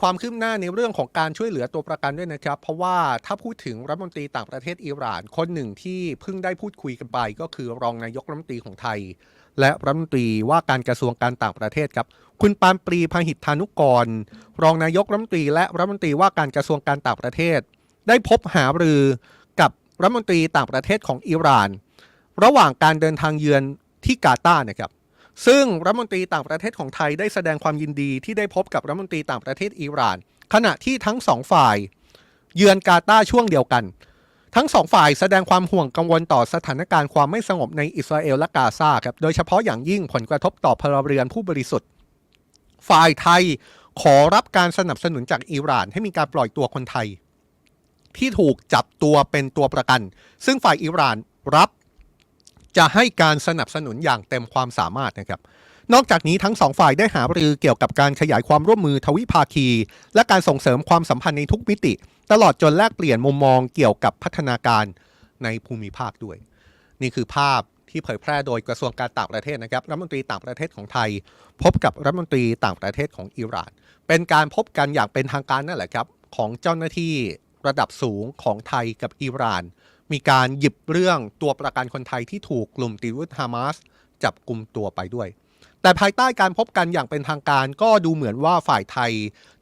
ความคืบหน้าในเรื่องของการช่วยเหลือตัวประกันด้วยนะครับ เพราะว่าถ้าพูดถึงรัฐมนตรีต่างประเทศอิหร่าน คนหนึ่งที่เพิ่งได้พูดคุยกันไป ก็คือรองนายกรัฐมนตรีของไทย และรัฐมนตรีว่าการกระทรวงการต่างประเทศครับ คุณปานปรีพหิทธานุกร รองนายกรัฐมนตรี และรัฐมนตรีว่าการกระทรวงการต่างประเทศ ได้พบหารือกับรัฐมนตรีต่างประเทศของอิหร่าน ระหว่างการเดินทางเยือนที่กาตาร์นะครับ ซึ่งรัฐมนตรีต่างประเทศของไทยได้แสดงความยินดีที่ได้พบกับรัฐมนตรีต่างประเทศอิหร่าน ขณะที่ทั้งสองฝ่าย เยือนกาตาร์ช่วงเดียวกัน ทั้งสองฝ่ายแสดงความห่วงกังวลต่อสถานการณ์ความไม่สงบในอิสราเอลและกาซาครับโดยเฉพาะอย่างยิ่งผลกระทบต่อพลเรือนผู้บริสุทธิ์ ฝ่ายไทยขอรับการสนับสนุนจากอิหร่าน ให้มีการปล่อยตัวคนไทย ที่ถูกจับตัวเป็นตัวประกัน ซึ่งฝ่ายอิหร่านรับ จะให้การสนับสนุนอย่างเต็มความสามารถนะครับ นอกจากนี้ทั้งสองฝ่ายได้หารือเกี่ยวกับการขยายความร่วมมือทวิภาคี และการส่งเสริมความสัมพันธ์ในทุกมิติ ตลอดจนแลกเปลี่ยนมุมมองเกี่ยวกับพัฒนาการในภูมิภาคด้วย นี่คือภาพที่เผยแพร่โดยกระทรวงการต่างประเทศนะครับรัฐมนตรีต่างประเทศของไทย พบกับรัฐมนตรีต่างประเทศของอิหร่าน เป็นการพบกันอย่างเป็นทางการนั่นแหละครับของเจ้าหน้าที่ระดับสูงของไทยกับอิหร่าน มีการหยิบเรื่องตัวประกันคนไทยที่ถูกกลุ่มติรุตฮามาสจับกลุ่มตัวไปด้วย แต่ภายใต้การพบกันอย่างเป็นทางการก็ดูเหมือนว่าฝ่ายไทย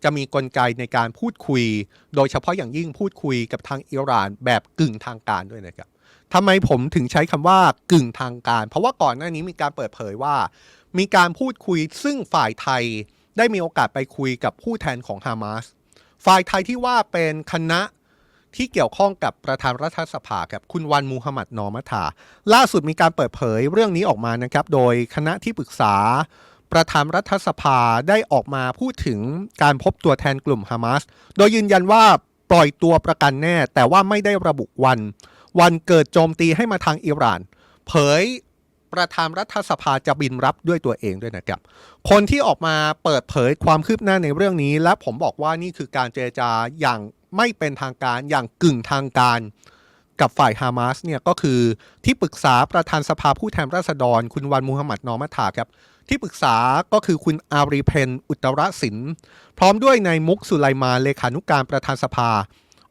จะมีกลไกในการพูดคุย โดยเฉพาะอย่างยิ่งพูดคุยกับทางอิหร่านแบบกึ่งทางการด้วยนะครับทำไมผมถึงใช้คำว่ากึ่งทางการ เพราะว่าก่อนหน้านี้มีการเปิดเผยว่า มีการพูดคุยซึ่งฝ่ายไทยได้มีโอกาสไปคุยกับผู้แทนของฮามาสฝ่ายไทยที่ว่าเป็นคณะ ที่เกี่ยวข้องกับประธานรัฐสภาครับคุณวันมูฮัมหมัดนอมัทา ล่าสุดมีการเปิดเผยเรื่องนี้ออกมานะครับ โดยคณะที่ปรึกษา ประธานรัฐสภาได้ออกมาพูดถึงการพบตัวแทนกลุ่มฮามาสโดยยืนยันว่าปล่อยตัวประกันแน่ แต่ว่าไม่ได้ระบุวัน วันเกิดโจมตีให้มาทางอิหร่าน เผยประธานรัฐสภาจะบินรับด้วยตัวเองด้วยนะครับ คนที่ออกมาเปิดเผยความคืบหน้าในเรื่องนี้ และผมบอกว่านี่คือการเจรจาอย่าง ไม่เป็นทางการอย่างกึ่งทางการกับฝ่ายฮามาสเนี่ยก็คือที่ปรึกษาประธานสภาผู้แทนราษฎร คุณวันมูฮัมหมัดนอมัทาครับที่ปรึกษาก็คือคุณอารีเพนอุตรศิลป์พร้อมด้วยนายมุกสุไลมาเลขานุการประธานสภา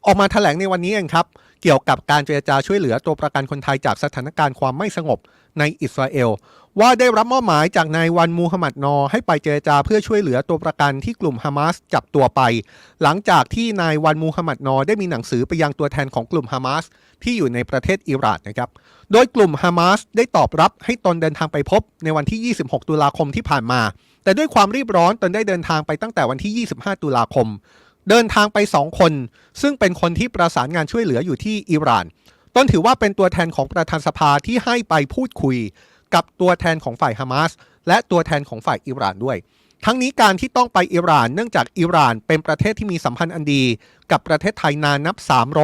ออกมาแถลงในวันนี้เองครับ เกี่ยวกับการเจรจาช่วยเหลือตัวประกันคนไทยจากสถานการณ์ความไม่สงบในอิสราเอล ว่าได้รับมอบหมายจากนายวันมูฮัมหมัดนอ ให้ไปเจรจาเพื่อช่วยเหลือตัวประกันที่กลุ่มฮามาสจับตัวไป หลังจากที่นายวันมูฮัมหมัดนอ ได้มีหนังสือไปยังตัวแทนของกลุ่มฮามาสที่อยู่ในประเทศอิหร่านนะครับ โดยกลุ่มฮามาสได้ตอบรับให้ตนเดินทางไปพบในวันที่ 26 ตุลาคมที่ผ่านมา แต่ด้วยความรีบร้อนตนได้เดินทางไปตั้งแต่วันที่ 25 ตุลาคม เดินทางไปสองคน ซึ่งเป็นคนที่ประสานงานช่วยเหลืออยู่ที่อิหร่าน ต้นถือว่าเป็นตัวแทนของประธานสภาที่ให้ไปพูดคุย กับตัวแทนของฝ่ายฮามาสและตัวแทนของฝ่ายอิหร่านด้วย ทั้งนี้การที่ต้องไปอิหร่านเนื่องจากอิหร่านเป็นประเทศที่มีสัมพันธ์อันดี กับประเทศไทยนานนับ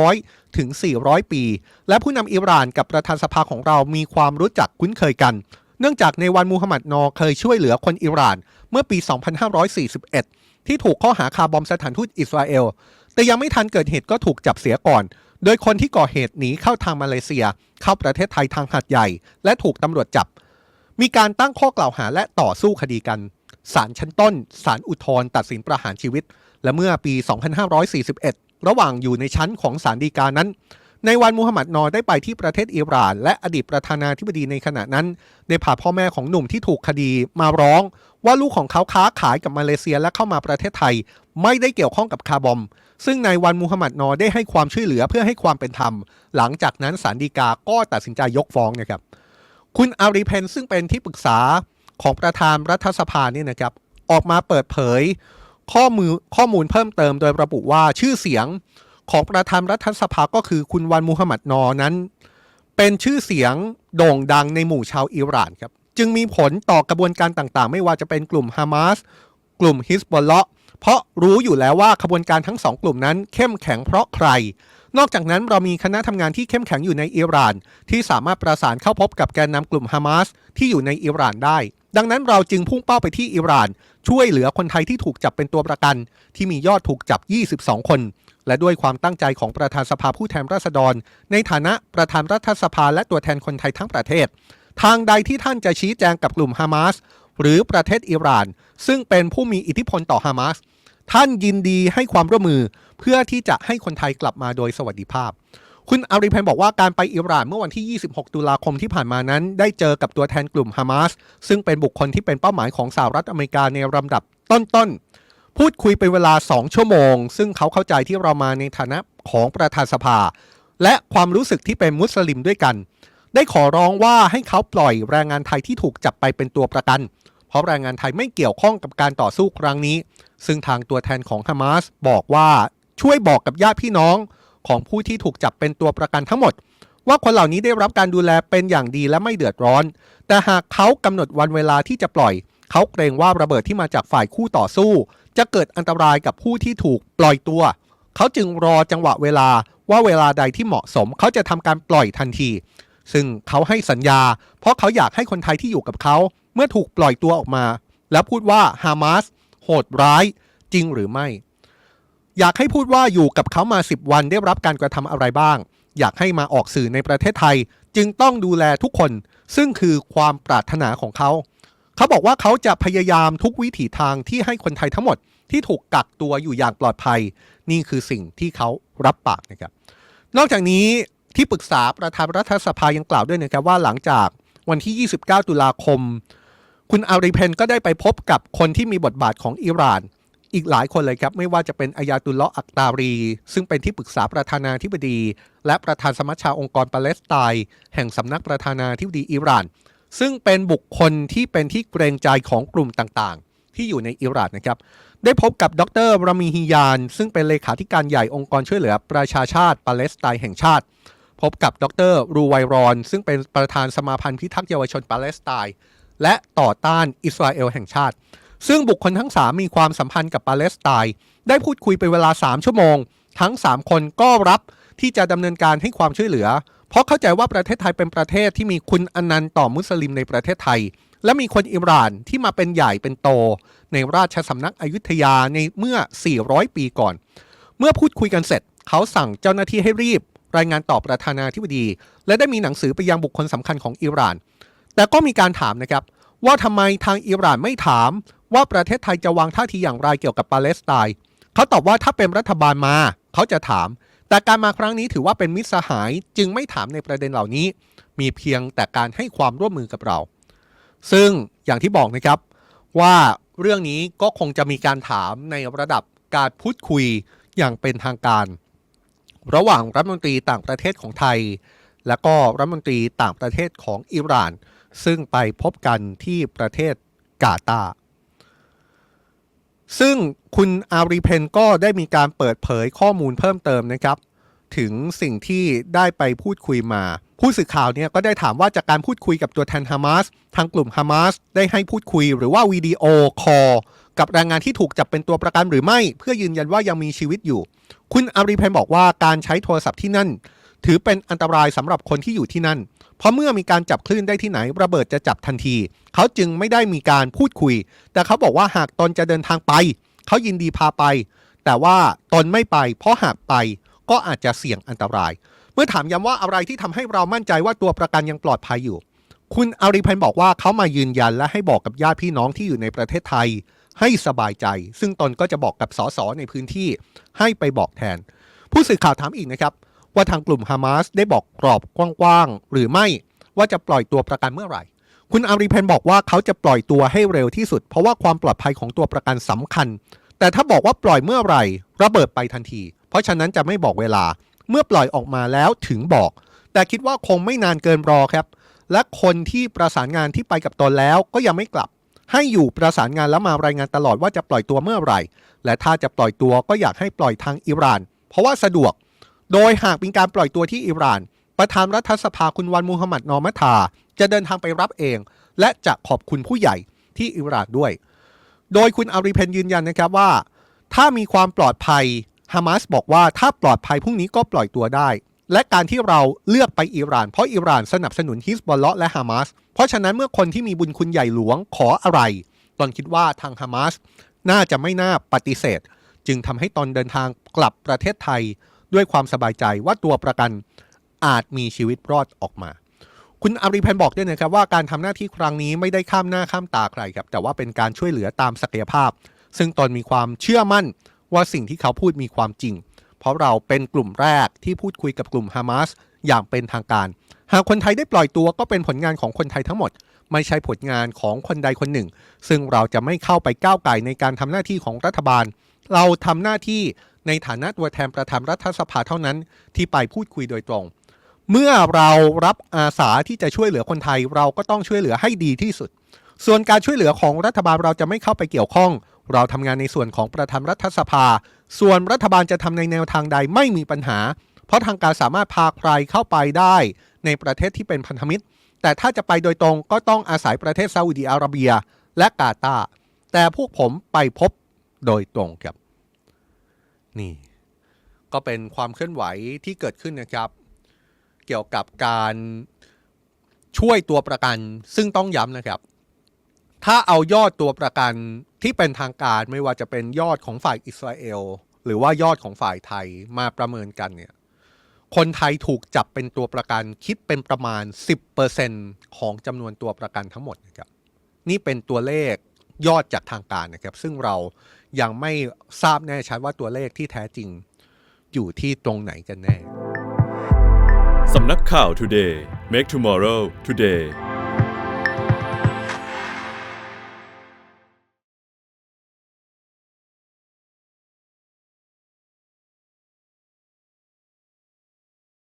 300 ถึง 400 ปี และผู้นำอิหร่านกับประธานสภาของเรามีความรู้จักคุ้นเคยกันเนื่องจากในวันมูฮัมหมัดนอเคยช่วยเหลือคนอิหร่านเมื่อปี 2541 ที่ถูกข้อหาคาบอมสถานทูตอิสราเอล แต่ยังไม่ทันเกิดเหตุก็ถูกจับเสียก่อน โดยคนที่ก่อเหตุหนีเข้าทางมาเลเซีย เข้าประเทศไทยทางหาดใหญ่ และถูกตำรวจจับ มีการตั้งข้อกล่าวหาและต่อสู้คดีกันศาลชั้นต้นศาลอุทธร์ตัดสินประหารชีวิต และเมื่อปี 2541 ระหว่างอยู่ในชั้นของศาลฎีกานั้น ในวันมูฮัมหมัดนอได้ไปที่ประเทศอิหร่าน และอดีตประธานาธิบดีในขณะนั้น ได้พาพ่อแม่ของหนุ่มที่ถูกคดีมาร้อง ว่าลูกของเขาค้าขายกับมาเลเซียและเข้ามาประเทศไทย ไม่ได้เกี่ยวข้องกับคาร์บอม ซึ่งนายวันมูฮัมหมัดนอได้ให้ความช่วยเหลือเพื่อให้ความเป็นธรรม หลังจากนั้นศาลฎีกาก็ตัดสินใจยกฟ้องนะครับ คุณอารีเพนซึ่งเป็นที่ปรึกษาของประธานรัฐสภาเนี่ยนะครับ ออกมาเปิดเผย ข้อมูลข้อมูลเพิ่มเติมโดยระบุว่าชื่อเสียงของประธานรัฐสภาก็คือคุณวันมูฮัมหมัดนอนั้น เป็นชื่อเสียงโด่งดังในหมู่ชาวอิหร่านครับ จึงมีผลต่อกระบวนการต่างๆ ไม่ว่าจะเป็นกลุ่มฮามาสกลุ่มฮิสบอลเลาะเพราะรู้อยู่แล้วว่าขบวนการทั้งสองกลุ่มนั้นเข้มแข็งเพราะใคร นอกจากนั้นเรามีคณะทำงานที่เข้มแข็งอยู่ในอิหร่าน ที่สามารถประสานเข้าพบกับแกนนำกลุ่มฮามาสที่อยู่ในอิหร่านได้ ดังนั้นเราจึงพุ่งเป้าไปที่อิหร่าน ช่วยเหลือคนไทยที่ถูกจับเป็นตัวประกัน ที่มียอดถูกจับ 22 คน และด้วยความตั้งใจของประธานสภาผู้แทนราษฎร ในฐานะประธานรัฐสภาและตัวแทนคนไทยทั้งประเทศ ทางใดที่ท่านจะชี้แจงกับกลุ่มฮามาสหรือประเทศอิหร่าน ซึ่งเป็นผู้มีอิทธิพลต่อฮามาสท่านยินดีให้ความร่วมมือเพื่อที่จะให้คนไทยกลับมาโดยสวัสดิภาพ คุณอาริเพนบอกว่าการไปอิหร่านเมื่อวันที่ 26 ตุลาคมที่ผ่านมานั้น ได้เจอกับตัวแทนกลุ่มฮามาสซึ่งเป็นบุคคลที่เป็นเป้าหมายของสหรัฐอเมริกาในลำดับต้นๆ พูดคุยเป็นเวลา 2 ชั่วโมง ซึ่งเขาเข้าใจที่เรามาในฐานะของประธานสภา และความรู้สึกที่เป็นมุสลิมด้วยกัน ได้ขอร้องว่าให้เขาปล่อยแรงงานไทยที่ถูกจับไปเป็นตัวประกัน เพราะแรงงานไทยไม่เกี่ยวข้องกับการต่อสู้ครั้งนี้ ซึ่งทางตัวแทนของฮามาสบอกว่าช่วยบอกกับญาติพี่น้องของผู้ที่ถูกจับเป็นตัวประกันทั้งหมด ว่าคนเหล่านี้ได้รับการดูแลเป็นอย่างดีและไม่เดือดร้อน แต่หากเขากำหนดวันเวลาที่จะปล่อย เขาเกรงว่าระเบิดที่มาจากฝ่ายคู่ต่อสู้ จะเกิดอันตรายกับผู้ที่ถูกปล่อยตัว เขาจึงรอจังหวะเวลาว่าเวลาใดที่เหมาะสม เขาจะทำการปล่อยทันที ซึ่งเขาให้สัญญา เพราะเขาอยากให้คนไทยที่อยู่กับเขาเมื่อถูกปล่อยตัวออกมา แล้วพูดว่าฮามาสโหดร้ายจริงหรือไม่ อยากให้พูดว่าอยู่กับเขามา 10 วันได้รับการกระทำอะไรบ้าง อยากให้มาออกสื่อในประเทศไทย จึงต้องดูแลทุกคน ซึ่งคือความปรารถนาของเขาเขาบอกว่าเขาจะพยายามทุกวิถีทางที่ให้คนไทยทั้งหมดที่ถูกกักตัวอยู่อย่างปลอดภัย นี่คือสิ่งที่เขารับปากนะครับ นอกจากนี้ ที่ปรึกษาประธานรัฐสภายังกล่าวด้วยนะครับว่าหลังจากวันที่ 29 ตุลาคม คุณอาริเพนก็ได้ไปพบกับคนที่มีบทบาทของอิหร่าน อีกหลายคนเลยครับ ไม่ว่าจะเป็นอายาตุลเลาะอักตารี ซึ่งเป็นที่ปรึกษาประธานาธิบดี และประธานสมัชชาองค์กรปาเลสไตน์แห่งสำนักประธานาธิบดีอิหร่าน ซึ่งเป็นบุคคลที่เป็นที่เกรงใจของกลุ่มต่างๆ ที่อยู่ในอิหร่านนะครับ ได้พบกับดรรามีฮิยาน ซึ่งเป็นเลขาธิการใหญ่องค์กรช่วยเหลือประชาชาติปาเลสไตน์แห่งชาติ พบกับดรรูไวรอน ซึ่งเป็นประธานสมาพันธ์พิทักษ์เยาวชนปาเลสไตน์และต่อต้านอิสราเอลแห่งชาติ ซึ่งบุคคลทั้ง 3 มีความสัมพันธ์กับปาเลสไตน์ได้พูดคุยเป็นเวลา 3 ชั่วโมง ทั้ง 3 คนก็รับที่จะดำเนินการให้ความช่วยเหลือ เพราะเข้าใจว่าประเทศไทยเป็นประเทศที่มีคุณอนันต์ต่อมุสลิมในประเทศไทย และมีคนอิหร่านที่มาเป็นใหญ่เป็นโต ในราชสำนักอยุธยาในเมื่อ 400 ปีก่อน เมื่อพูดคุยกันเสร็จ เขาสั่งเจ้าหน้าที่ให้รีบ รายงานต่อประธานาธิบดี และได้มีหนังสือไปยังบุคคลสำคัญของอิหร่าน แต่ก็มีการถามนะครับว่าทำไมทางอิหร่านไม่ถาม ว่าประเทศไทยจะวางท่าทีอย่างไรเกี่ยวกับปาเลสไตน์เขาตอบว่าถ้าเป็นรัฐบาลมาเขาจะถาม แต่การมาครั้งนี้ถือว่าเป็นมิตรสหายจึงไม่ถามในประเด็นเหล่านี้ มีเพียงแต่การให้ความร่วมมือกับเรา ซึ่งอย่างที่บอกนะครับว่าเรื่องนี้ก็คงจะมีการถามในระดับการพูดคุยอย่างเป็นทางการ ระหว่างรัฐมนตรีต่างประเทศของไทย และก็รัฐมนตรีต่างประเทศของอิหร่าน ซึ่งไปพบกันที่ประเทศกาตาร์ซึ่งคุณอารีเพนก็ได้มีการเปิดเผยข้อมูลเพิ่มเติมนะครับ ถึงสิ่งที่ได้ไปพูดคุยมา ผู้สื่อข่าวเนี่ยก็ได้ถามว่าจากการพูดคุยกับตัวแทนฮามาสทางกลุ่มฮามาสได้ให้พูดคุยหรือว่าวิดีโอคอลกับแรงงานที่ถูกจับเป็นตัวประกันหรือไม่ เพื่อยืนยันว่ายังมีชีวิตอยู่ คุณอารีเพนบอกว่าการใช้โทรศัพท์ที่นั่น ถือเป็นอันตรายสำหรับคนที่อยู่ที่นั่น เพราะเมื่อมีการจับคลื่นได้ที่ไหน ระเบิดจะจับทันที เขาจึงไม่ได้มีการพูดคุย แต่เขาบอกว่าหากตนจะเดินทางไป เขายินดีพาไป แต่ว่าตนไม่ไป เพราะหากไปก็อาจจะเสี่ยงอันตราย เมื่อถามย้ำว่าอะไรที่ทำให้เรามั่นใจว่าตัวประกันยังปลอดภัยอยู่ คุณอาริพันธ์บอกว่าเขามายืนยันและให้บอกกับญาติพี่น้องที่อยู่ในประเทศไทย ให้สบายใจ ซึ่งตนก็จะบอกกับสสในพื้นที่ ให้ไปบอกแทน ผู้สื่อข่าวถามอีกนะครับ ว่าทางกลุ่มฮามาสได้บอกกรอบกว้างๆหรือไม่ว่าจะปล่อยตัวประกันเมื่อไหร่ คุณอาริเพนบอกว่าเขาจะปล่อยตัวให้เร็วที่สุด เพราะว่าความปลอดภัยของตัวประกันสำคัญ แต่ถ้าบอกว่าปล่อยเมื่อไหร่ ระเบิดไปทันที เพราะฉะนั้นจะไม่บอกเวลา เมื่อปล่อยออกมาแล้วถึงบอก แต่คิดว่าคงไม่นานเกินรอครับ และคนที่ประสานงานที่ไปกับตนแล้วก็ยังไม่กลับ ให้อยู่ประสานงานแล้วมารายงานตลอดว่าจะปล่อยตัวเมื่อไหร่ และถ้าจะปล่อยตัวก็อยากให้ปล่อยทางอิหร่าน เพราะว่าสะดวก โดยหากเป็นการปล่อยตัวที่อิหร่าน ประธานรัฐสภาคุณวันมูฮัมหมัดนอมัทา จะเดินทางไปรับเอง และจะขอบคุณผู้ใหญ่ที่อิหร่านด้วย โดยคุณอาริเพนยืนยันนะครับว่า ถ้ามีความปลอดภัย ฮามาสบอกว่าถ้าปลอดภัยพรุ่งนี้ก็ปล่อยตัวได้ และการที่เราเลือกไปอิหร่านเพราะอิหร่านสนับสนุนฮิสบอลเลาะและฮามาสเพราะฉะนั้นเมื่อคนที่มีบุญคุณใหญ่หลวงขออะไร ตอนคิดว่าทางฮามาสน่าจะไม่น่าปฏิเสธ จึงทำให้ตอนเดินทางกลับประเทศไทยด้วยความสบายใจว่าตัวประกันอาจมีชีวิตรอดออกมา คุณอาริพันบอกด้วยนะครับว่าการทำหน้าที่ครั้งนี้ไม่ได้ข้ามหน้าข้ามตาใครครับ แต่ว่าเป็นการช่วยเหลือตามศักยภาพ ซึ่งตนมีความเชื่อมั่น ว่าสิ่งที่เขาพูดมีความจริง เพราะเราเป็นกลุ่มแรกที่พูดคุยกับกลุ่มฮามาสอย่างเป็นทางการ หากคนไทยได้ปล่อยตัวก็เป็นผลงานของคนไทยทั้งหมด ไม่ใช่ผลงานของคนใดคนหนึ่ง ซึ่งเราจะไม่เข้าไปก้าวไก่ในการทำหน้าที่ของรัฐบาล เราทำหน้าที่ในฐานะตัวแทนประธานรัฐสภาเท่านั้น ที่ไปพูดคุยโดยตรง เมื่อเรารับอาสาที่จะช่วยเหลือคนไทย เราก็ต้องช่วยเหลือให้ดีที่สุด ส่วนการช่วยเหลือของรัฐบาลเราจะไม่เข้าไปเกี่ยวข้อง เราทำงานในส่วนของประธานรัฐสภา ส่วนรัฐบาลจะทำในแนวทางใดไม่มีปัญหา เพราะทางการสามารถพาใครเข้าไปได้ ในประเทศที่เป็นพันธมิตร แต่ถ้าจะไปโดยตรงก็ต้องอาศัยประเทศซาอุดีอาระเบีย และกาตาร์แต่พวกผมไปพบโดยตรงครับนี่ ก็เป็นความเคลื่อนไหวที่เกิดขึ้นนะครับ เกี่ยวกับการช่วยตัวประกันซึ่งต้องย้ำนะครับ ถ้าเอายอดตัวประกัน ที่เป็นทางการไม่ว่าจะเป็นยอดของฝ่ายอิสราเอล หรือว่ายอดของฝ่ายไทยมาประเมินกันเนี่ยคนไทยถูกจับเป็นตัวประกันคิดเป็นประมาณ 10%ของจำนวนตัวประกันทั้งหมดนะครับนี่เป็นตัวเลขยอดจากทางการนะครับ ซึ่งเรายังไม่ทราบแน่ชัดว่าตัวเลขที่แท้จริงอยู่ที่ตรงไหนกันแน่ สำนักข่าว Today Make Tomorrow Today